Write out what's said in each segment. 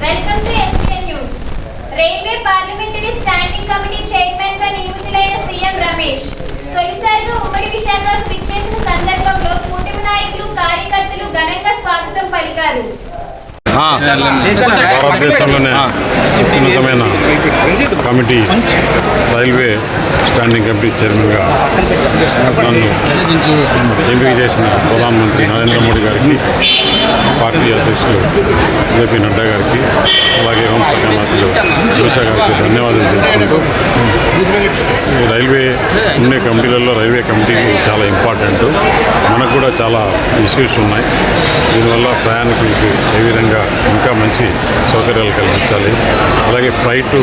Welcome to SPN news railway parliamentary standing committee చైర్మన్గా నియమితులైన CM Ramesh తొలిసారిగా ఉమ్మడి విశాఖకు విచ్చేసిన సందర్భంలో కూటమి నాయకులు కార్యకర్తలు ఘనంగా స్వాగతం పలికారు. భారతదేశంలోనే అత్యున్నతమైన కమిటీ రైల్వే స్టాండింగ్ కమిటీ చైర్మన్గా నన్ను ఎంపిక చేసిన ప్రధానమంత్రి నరేంద్ర మోడీ గారికి పార్టీ అధ్యక్షులు జేపీ నడ్డా గారికి అలాగే హోంశాఖ మంత్రులు అమిత్ షా గారికి ధన్యవాదాలు తెలుపుకుంటూ రైల్వే ఉండే కమిటీలలో రైల్వే కమిటీలు చాలా ఇంపార్టెంట్. మనకు కూడా చాలా ఇష్యూస్ ఉన్నాయి. దీనివల్ల ప్రయాణికులకి ఏ విధంగా ఇంకా మంచి సౌకర్యాలు కల్పించాలి. అలాగే ఫ్లైట్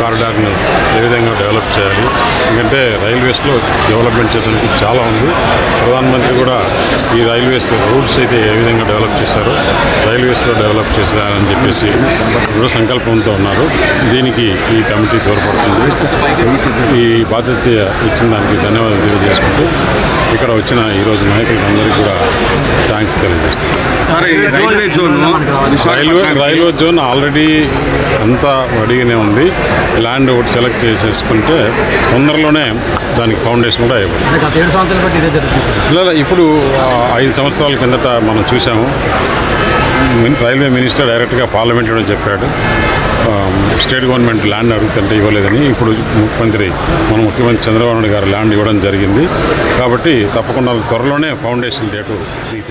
కారిడార్ని ఏ విధంగా డెవలప్ చేయాలి. ఎందుకంటే రైల్వేస్లో డెవలప్మెంట్ చేసేందుకు చాలా ఉంది. ప్రధానమంత్రి కూడా ఈ రైల్వేస్ రూట్స్ అయితే ఏ విధంగా డెవలప్ చేశారో రైల్వేస్లో డెవలప్ చేశారని చెప్పేసి దృఢ సంకల్పంతో ఉన్నారు. దీనికి ఈ కమిటీ తోడ్పడుతుంది. ఈ బాధ్యత ఇచ్చిన దానికి ధన్యవాదాలు తెలియజేసుకుంటూ ఇక్కడ వచ్చిన ఈరోజు నాయకులందరికీ కూడా థ్యాంక్స్ తెలియజేస్తున్నాను. సార్ ఈ railway zone railway railway zone already అంతా రెడీగానే ఉంది. ల్యాండ్ ఒకటి సెలెక్ట్ చేసేసుకుంటే తొందరలోనే దానికి ఫౌండేషన్ కూడా అయిపోయింది ఇప్పుడు ఐదు సంవత్సరాల కిందట మనం చూసాము. మిన్- రైల్వే మినిస్టర్ డైరెక్ట్గా పార్లమెంట్లో చెప్పాడు. స్టేట్ గవర్నమెంట్ ల్యాండ్ అడుగుతుంటే ఇవ్వలేదని. ఇప్పుడు ముఖ్యమంత్రి మన ముఖ్యమంత్రి చంద్రబాబు నాయుడు గారు ల్యాండ్ ఇవ్వడం జరిగింది. కాబట్టి తప్పకుండా త్వరలోనే ఫౌండేషన్ డేటు మీకు